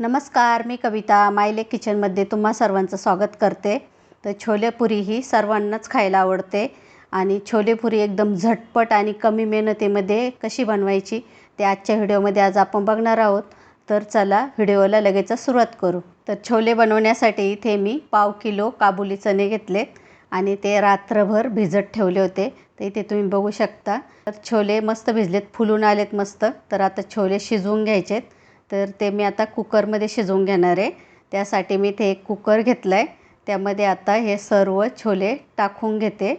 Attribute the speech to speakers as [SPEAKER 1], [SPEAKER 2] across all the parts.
[SPEAKER 1] नमस्कार मी कविता. मायले किचनमध्ये तुम्हा सर्वांचं स्वागत करते. तर छोलेपुरी ही सर्वांनाच खायला आवडते आणि छोलेपुरी एकदम झटपट आणि कमी मेहनतीमध्ये कशी बनवायची ते आजच्या व्हिडिओमध्ये आज आपण बघणार आहोत. तर चला व्हिडिओला लगेच सुरुवात करू. तर छोले बनवण्यासाठी इथे मी पाव किलो काबुली चणे घेतलेत आणि ते रात्रभर भिजत ठेवले होते. तर इथे तुम्ही बघू शकता. तर छोले मस्त भिजलेत फुलून आलेत मस्त. तर आता छोले शिजवून घ्यायचेत. तर ते मी आता कुकरमध्ये शिजवून घेणार आहे. त्यासाठी मी ते एक कुकर घेतलं आहे त्यामध्ये आता हे सर्व छोले टाकून घेते.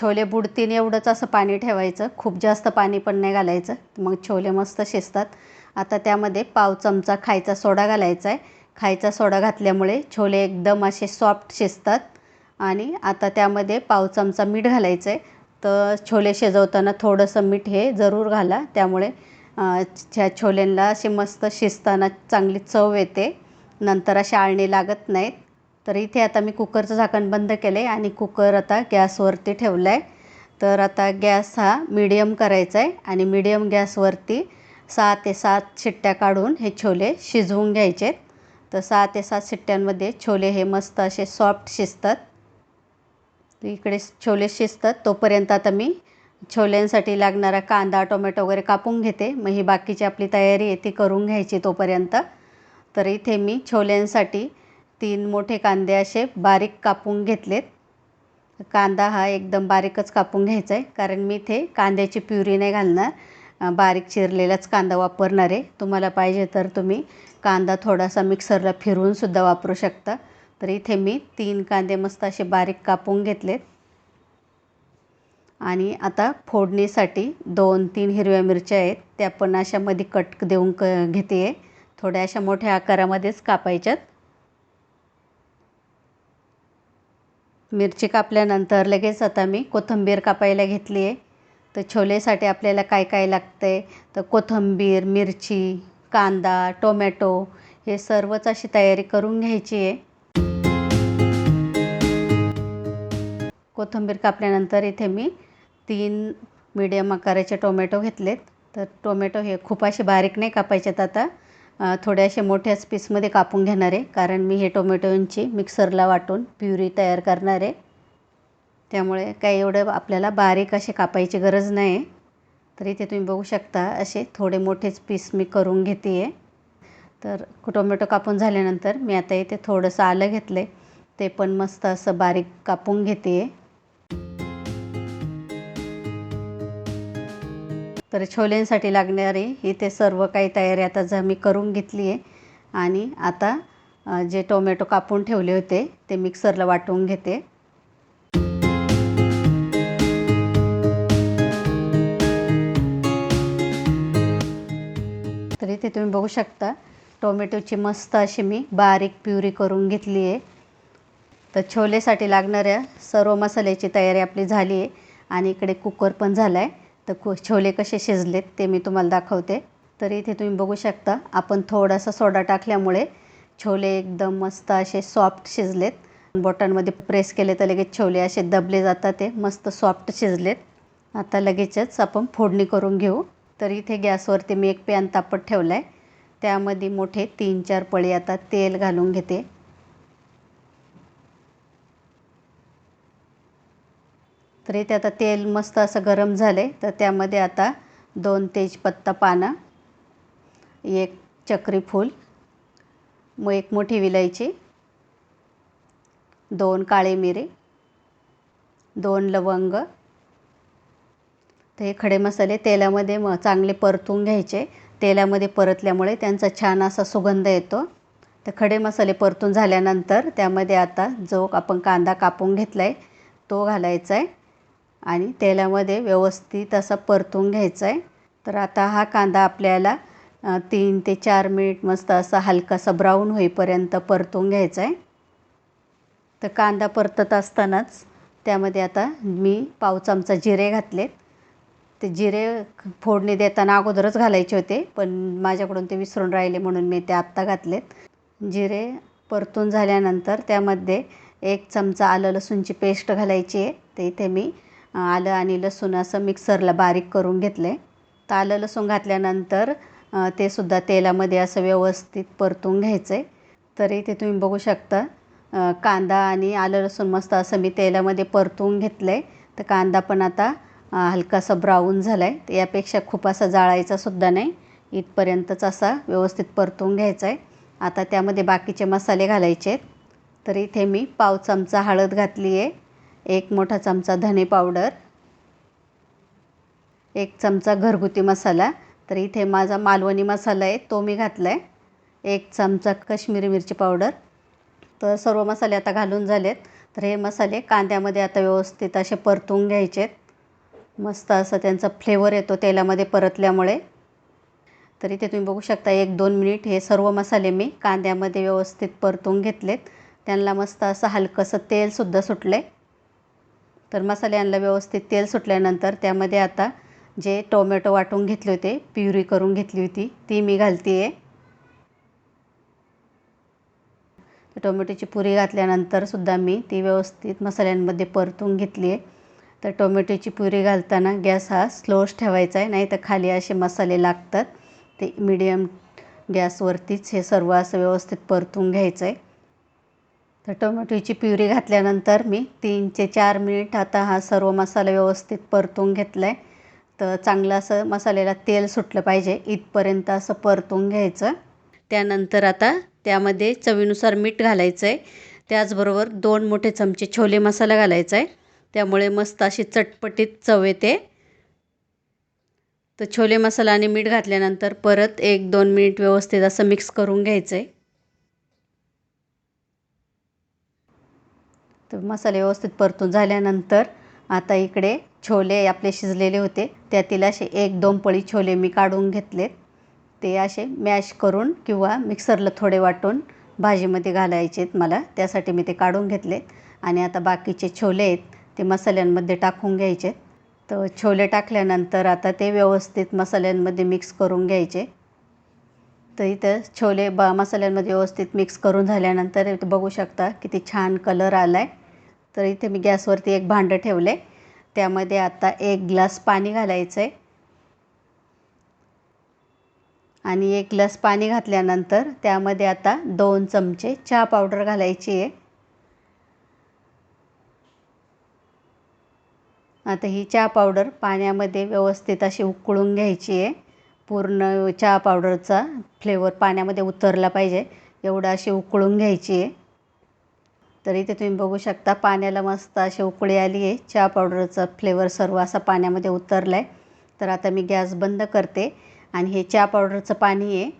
[SPEAKER 1] छोले बुडतीन एवढंच असं पाणी ठेवायचं. खूप जास्त पाणी पण नाही घालायचं. मग छोले मस्त शिजतात. आता त्यामध्ये पाव चमचा खायचा सोडा घालायचा आहे. खायचा सोडा घातल्यामुळे छोले एकदम असे सॉफ्ट शिजतात. आणि आता त्यामध्ये पाव चमचा मीठ घालायचं आहे तर छोले शिजवताना थोडंसं मीठ हे जरूर घाला. त्यामुळे ह्या छोल्यांना असे मस्त शिजताना चांगली चव येते. नंतर अशी आळणी लागत नाहीत. तर इथे आता मी कुकरचं झाकण बंद केलं आहे आणि कुकर आता गॅसवरती ठेवला आहे तर आता गॅस हा मिडियम करायचा आहे आणि मिडियम गॅसवरती सहा ते सात शिट्ट्या काढून हे छोले शिजवून घ्यायचे तर सहा ते सात शिट्ट्यांमध्ये छोले हे मस्त असे सॉफ्ट शिजतात. इकडे छोले शिजतात तोपर्यंत आता मी छोल्यांसाठी लागणारा कांदा टोमॅटो वगैरे कापून घेते. मग ही बाकीची आपली तयारी आहे ती करून घ्यायची तोपर्यंत. तर इथे मी छोल्यांसाठी तीन मोठे कांदे असे बारीक कापून घेतलेत. कांदा हा एकदम बारीकच कापून घ्यायचा आहे कारण मी इथे कांद्याची प्युरी नाही घालणार. बारीक चिरलेलाच कांदा वापरणार आहे. तुम्हाला पाहिजे तर तुम्ही कांदा थोडासा मिक्सरला फिरवूनसुद्धा वापरू शकता. तर इथे मी तीन कांदे मस्त असे बारीक कापून घेतलेत. आणि आता फोडणीसाठी दोन तीन हिरव्या मिरच्या आहेत. त्या पण अशा मध्ये कट देऊन क घेते आहे थोड्या अशा मोठ्या आकारामध्येच कापायच्यात. मिरची कापल्यानंतर लगेच आता मी कोथिंबीर कापायला घेतली आहे तर छोलेसाठी आपल्याला काय काय लागतं आहे तर कोथिंबीर मिरची कांदा टोमॅटो हे सर्वच अशी तयारी करून घ्यायची आहे कोथिंबीर कापल्यानंतर इथे मी तीन मीडियम आकाराचे टोमॅटो घेतलेत. तर टोमॅटो हे खूप असे बारीक नाही कापायचेत आता. थोडे असे मोठ्याच पीसमध्ये कापून घेणार आहे. कारण मी हे टोमॅटोंची मिक्सरला वाटून प्युरी तयार करणार आहे. त्यामुळे काही एवढं आपल्याला बारीक असे कापायची गरज नाही तर इथे तुम्ही बघू शकता असे थोडे मोठेच पीस मी करून घेते आहे तर टोमॅटो कापून झाल्यानंतर मी आता इथे थोडंसं आलं घेतलं आहे ते पण मस्त असं बारीक कापून घेते आहे तर छोल्यांसाठी लागणारे इथे सर्व काही तयारी आता जर मी करून घेतली आहे. आणि आता जे टोमॅटो कापून ठेवले होते ते मिक्सरला वाटून घेते. तर इथे तुम्ही बघू शकता टोमॅटोची मस्त अशी मी बारीक प्युरी करून घेतली आहे. तर छोलेसाठी लागणाऱ्या सर्व मसाल्याची तयारी आपली झाली आहे. आणि इकडे कुकर पण झाला आहे तर कु छोले कसे शिजलेत ते मी तुम्हाला दाखवते. तर इथे तुम्ही बघू शकता आपण थोडासा सोडा टाकल्यामुळे छोले एकदम मस्त असे सॉफ्ट शिजलेत. बॉटनमध्ये प्रेस केले तर लगेच छोले असे दबले जातात ते मस्त सॉफ्ट शिजलेत. आता लगेचच आपण फोडणी करून घेऊ. तर इथे गॅसवरती मी एक पॅन तापत ठेवला आहे त्यामध्ये मोठे तीन चार पळी आता तेल घालून घेते. तर इथे आता तेल मस्त असं गरम झालं आहे तर त्यामध्ये आता दोन तेजपत्ता पानं एक चक्री फूल मग एक मोठी विलायची दोन काळे मिरे दोन लवंग तर हे खडे मसाले तेलामध्ये मग चांगले परतून घ्यायचे. तेलामध्ये परतल्यामुळे त्यांचा छान असा सुगंध येतो. तर खडे मसाले परतून झाल्यानंतर त्यामध्ये आता जो आपण कांदा कापून घेतला आहे तो घालायचा आहे आणि तेलामध्ये व्यवस्थित असा परतून घ्यायचा आहे तर आता हा कांदा आपल्याला तीन ते चार मिनिट मस्त असा हलकासा ब्राऊन होईपर्यंत परतून घ्यायचा आहे तर कांदा परतत असतानाच त्यामध्ये आता मी पाव चमचा जिरे घातलेत. ते जिरे फोडणी देताना अगोदरच घालायचे होते पण माझ्याकडून ते विसरून राहिले म्हणून मी ते आत्ता घातलेत. जिरे परतून झाल्यानंतर त्यामध्ये एक चमचा आलं लसूणची पेस्ट घालायची आहे. ते इथे मी आलं आणि लसूण असं मिक्सरला बारीक करून घेतलं. आहे तर आलं लसूण घातल्यानंतर ते सुद्धा तेलामध्ये असं व्यवस्थित परतून घ्यायचं. आहे तर इथे तुम्ही बघू शकता कांदा आणि आलं लसूण मस्त असं मी तेलामध्ये परतून घेतलं. आहे तर कांदा पण आता हलकासा ब्राऊन झाला आहे तर यापेक्षा खूप असा जाळायचा सुद्धा नाही. इथपर्यंतच असा व्यवस्थित परतून घ्यायचा आहे आता त्यामध्ये बाकीचे मसाले घालायचे आहेत तर इथे मी पाव चमचा हळद घातली आहे एक मोठा चमचा धने पावडर एक चमचा घरगुती मसाला. तर इथे माझा मालवणी मसाला आहे तो मी घातला आहे एक चमचा कश्मीरी मिरची पावडर. तर सर्व मसाले आता घालून झालेत. तर हे मसाले कांद्यामध्ये आता व्यवस्थित असे परतून घ्यायचे आहेत मस्त असं त्यांचा फ्लेवर येतो तेलामध्ये परतल्यामुळे. तर इथे तुम्ही बघू शकता एक दोन मिनिट हे सर्व मसाले मी कांद्यामध्ये व्यवस्थित परतून घेतलेत. त्यांना मस्त असं हलकंसं तेलसुद्धा सुटलं आहे तर मसाल्यांना व्यवस्थित तेल सुटल्यानंतर त्यामध्ये आता जे टोमॅटो वाटून घेतले होते प्युरी करून घेतली होती ती मी घालते आहे टोमॅटोची पुरी घातल्यानंतरसुद्धा मी ती व्यवस्थित मसाल्यांमध्ये परतून घेतली आहे तर टोमॅटोची पुरी घालताना गॅस हा स्लोच ठेवायचा आहे नाही तर खाली असे मसाले लागतात. ते मिडियम गॅसवरतीच हे सर्व असं व्यवस्थित परतून घ्यायचं आहे तर टोमॅटोची प्युरी घातल्यानंतर मी तीन ते चार मिनिट आता हा सर्व मसाला व्यवस्थित परतून घेतला आहे तर चांगलं असं मसाल्याला तेल सुटलं पाहिजे इथपर्यंत असं परतून घ्यायचं. त्यानंतर आता त्यामध्ये चवीनुसार मीठ घालायचं आहे त्याचबरोबर दोन मोठे चमचे छोले मसाला घालायचा आहे त्यामुळे मस्त अशी चटपटीत चव येते. तर छोले मसाला आणि मीठ घातल्यानंतर परत एक दोन मिनिट व्यवस्थित असं मिक्स करून घ्यायचं आहे तर मसाले व्यवस्थित परतून झाल्यानंतर आता इकडे छोले आपले शिजलेले होते. त्यातील असे एक दोन पळी छोले मी काढून घेतलेत. ते असे मॅश करून किंवा मिक्सरला थोडे वाटून भाजीमध्ये घालायचे आहेत मला. त्यासाठी मी ते काढून घेतले आणि आता बाकीचे छोले आहेत ते मसाल्यांमध्ये टाकून घ्यायचे तर छोले टाकल्यानंतर आता ते व्यवस्थित मसाल्यांमध्ये मिक्स करून घ्यायचे. तर इथं छोले ब मसाल्यांमध्ये व्यवस्थित मिक्स करून झाल्यानंतर इथं बघू शकता किती छान कलर आला आहे तर इथे मी गॅसवरती एक भांडं ठेवलं. आहे त्यामध्ये आता एक ग्लास पाणी घालायचं आहे आणि एक ग्लास पाणी घातल्यानंतर त्यामध्ये आता दोन चमचे चहा पावडर घालायची आहे. आता ही चहा पावडर पाण्यामध्ये व्यवस्थित अशी उकळून घ्यायची आहे. पूर्ण चहा पावडरचा फ्लेवर पाण्यामध्ये उतरला पाहिजे. एवढं अशी उकळून घ्यायची आहे. तर इथे तुम्ही बघू शकता पाण्याला मस्त अशी उकळी आली आहे. चहा पावडरचा फ्लेवर सर्व असा पाण्यामध्ये उतरला आहे तर आता मी गॅस बंद करते. आणि हे चहा पावडरचं पाणी आहे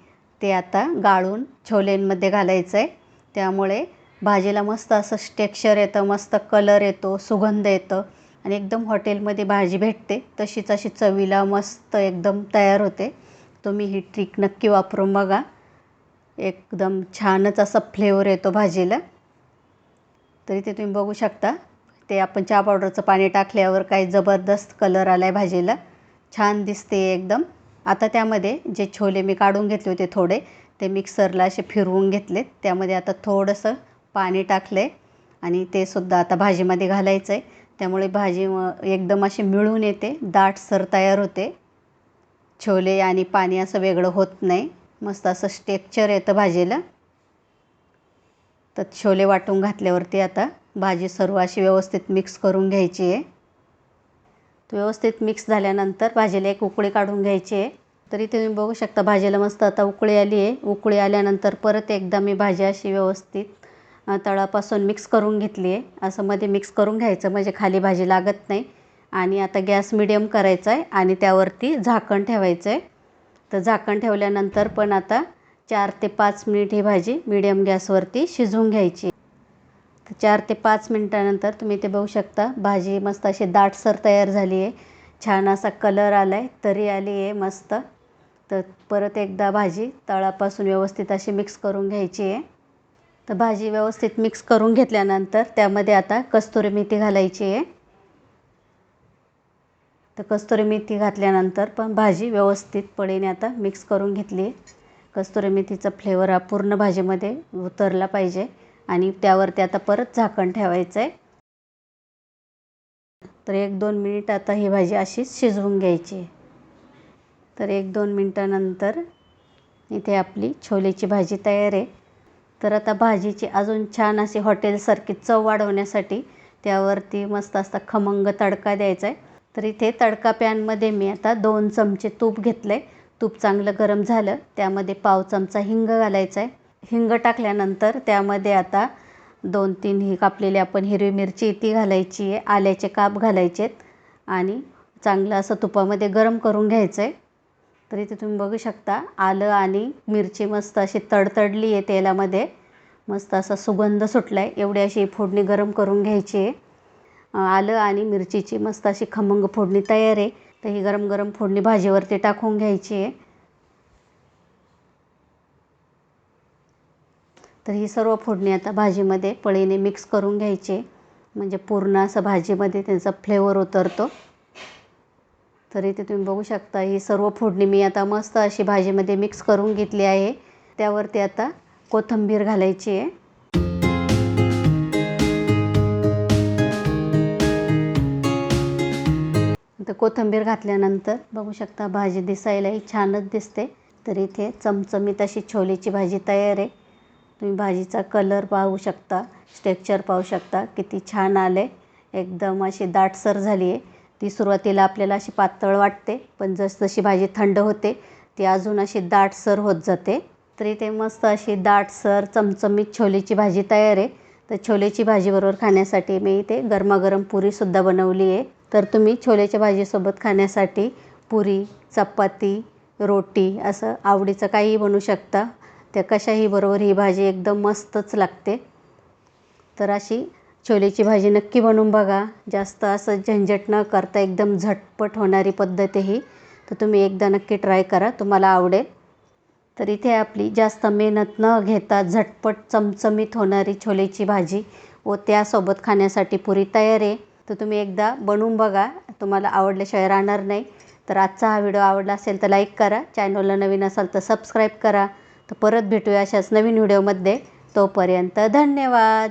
[SPEAKER 1] ते आता गाळून छोलेंमध्ये घालायचं आहे त्यामुळे भाजीला मस्त असं टेक्स्चर येतं मस्त कलर येतो सुगंध येतं. आणि एकदम हॉटेलमध्ये भाजी भेटते. तशीच अशी चवीला मस्त एकदम तयार होते. तुम्ही ही ट्रिक नक्की वापरून बघा. एकदम छानच असा फ्लेवर येतो भाजीला. तरी ते तुम्ही बघू शकता. ते आपण चहा पावडरचं पाणी टाकल्यावर काही जबरदस्त कलर आला आहे भाजीला. छान दिसते एकदम. आता त्यामध्ये जे छोले मी काढून घेतले होते थोडे ते मिक्सरला असे फिरवून घेतलेत. त्यामध्ये आता थोडंसं पाणी टाकलं आहे आणि ते सुद्धा आता भाजीमध्ये घालायचं आहे त्यामुळे भाजी एकदम अशी मिळून येते. दाटसर तयार होते. छोले आणि पाणी असं वेगळं होत नाही. मस्त असं स्टेक्चर येतं भाजीला. तर छोले वाटून घातल्यावरती आता भाजी सर्व अशी व्यवस्थित मिक्स करून घ्यायची आहे. व्यवस्थित मिक्स झाल्यानंतर भाजीला एक उकळी काढून घ्यायची आहे. तरी तुम्ही बघू शकता भाजीला मस्त आता उकळी आली आहे. उकळी आल्यानंतर परत एकदा मी भाजी अशी व्यवस्थित तळापासून मिक्स करून घेतली आहे. असं मध्ये मिक्स करून घ्यायचं. म्हणजे खाली भाजी लागत नाही. आणि आता गॅस मिडियम करायचा आहे आणि त्यावरती झाकण ठेवायचं आहे. तर झाकण ठेवल्यानंतर पण आता चार ते पाच मिनिट ही भाजी मिडियम गॅसवरती शिजवून घ्यायची. तर चार ते पाच मिनटानंतर तुम्ही ते बघू शकता. भाजी मस्त अशी दाटसर तयार झाली आहे. छान असा कलर आला आहे तरी आली आहे मस्त. तर परत एकदा भाजी तळापासून व्यवस्थित अशी मिक्स करून घ्यायची आहे. तर भाजी व्यवस्थित मिक्स करून घेतल्यानंतर त्यामध्ये आता कस्तुरी मेथी घालायची आहे. तर कस्तुरी मेथी घातल्यानंतर पण भाजी व्यवस्थित पडीने आता मिक्स करून घेतली आहे. कस्तुरी मेथीचा फ्लेवर हा पूर्ण भाजीमध्ये उतरला पाहिजे आणि त्यावरती आता परत झाकण ठेवायचं आहे. तर एक दोन मिनिट आता ही भाजी अशीच शिजवून घ्यायची आहे. तर एक दोन मिनटानंतर इथे आपली छोलेची भाजी तयार आहे. तर आता भाजीची अजून छान अशी हॉटेलसारखी चव वाढवण्यासाठी त्यावरती मस्त असा खमंग तडका द्यायचा आहे तर इथे तडका पॅनमध्ये मी आता दोन चमचे तूप घेतलं आहे तूप चांगलं गरम झालं त्यामध्ये पाव चमचा हिंग घालायचा आहे हिंग टाकल्यानंतर त्यामध्ये आता दोन तीन ही कापलेली आपण हिरवी मिरची ती घालायची आहे आल्याचे काप घालायचे आहेत आणि चांगलं असं तुपामध्ये गरम करून घ्यायचं आहे तर इथे तुम्ही बघू शकता आलं आणि मिरची मस्त अशी तडतडली आहे तेलामध्ये. मस्त असा सुगंध सुटला आहे एवढी अशी फोडणी गरम करून घ्यायची आहे. आलं आणि मिरचीची मस्त अशी खमंग फोडणी तयार आहे. तर ही गरम गरम फोडणी भाजीवरती टाकून घ्यायची आहे. तर ही सर्व फोडणी आता भाजीमध्ये पळीने मिक्स करून घ्यायची म्हणजे पूर्ण असं भाजीमध्ये त्यांचा फ्लेवर उतरतो. तर इथे तुम्ही बघू शकता ही सर्व फोडणी मी आता मस्त अशी भाजीमध्ये मिक्स करून घेतली आहे. त्यावरती आता कोथिंबीर घालायची आहे. तर कोथिंबीर घातल्यानंतर बघू शकता भाजी दिसायलाही छानच दिसते. तर इथे चमचमीत अशी छोलेची भाजी तयार आहे. तुम्ही भाजीचा कलर पाहू शकता स्टेक्चर पाहू शकता किती छान आले एकदम अशी दाटसर झाली आहे ती सुरुवातीला आपल्याला अशी पातळ वाटते पण जसजशी भाजी थंड होते ती अजून अशी दाटसर होत जाते. तर इथे मस्त अशी दाटसर चमचमीत छोलेची भाजी तयार आहे. तर छोलेची भाजीबरोबर खाण्यासाठी मी इथे गरमागरम पुरीसुद्धा बनवली आहे. तर तुम्ही छोलेच्या भाजीसोबत खाण्यासाठी पुरी चपाती रोटी असं आवडीचं काहीही बनवू शकता. त्या कशाही बरोबर ही भाजी एकदम मस्तच लागते. तर अशी छोलेची भाजी नक्की बनवून बघा. जास्त असं झंझट न करता एकदम झटपट होणारी पद्धत आहे ही. तर तुम्ही एकदा नक्की ट्राय करा तुम्हाला आवडेल. तर इथे आपली जास्त मेहनत न घेता झटपट चमचमीत होणारी छोलेची भाजी व त्यासोबत खाण्यासाठी पुरी तयार आहे. तर तुम्ही एकदा बनवून बघा. तुम्हाला आवडल्याशिवाय राहणार नाही. तर आजचा हा व्हिडिओ आवडला असेल तर लाईक करा. चॅनलला नवीन असाल तर सबस्क्राईब करा. तर परत भेटूया अशाच नवीन व्हिडिओमध्ये. तोपर्यंत धन्यवाद.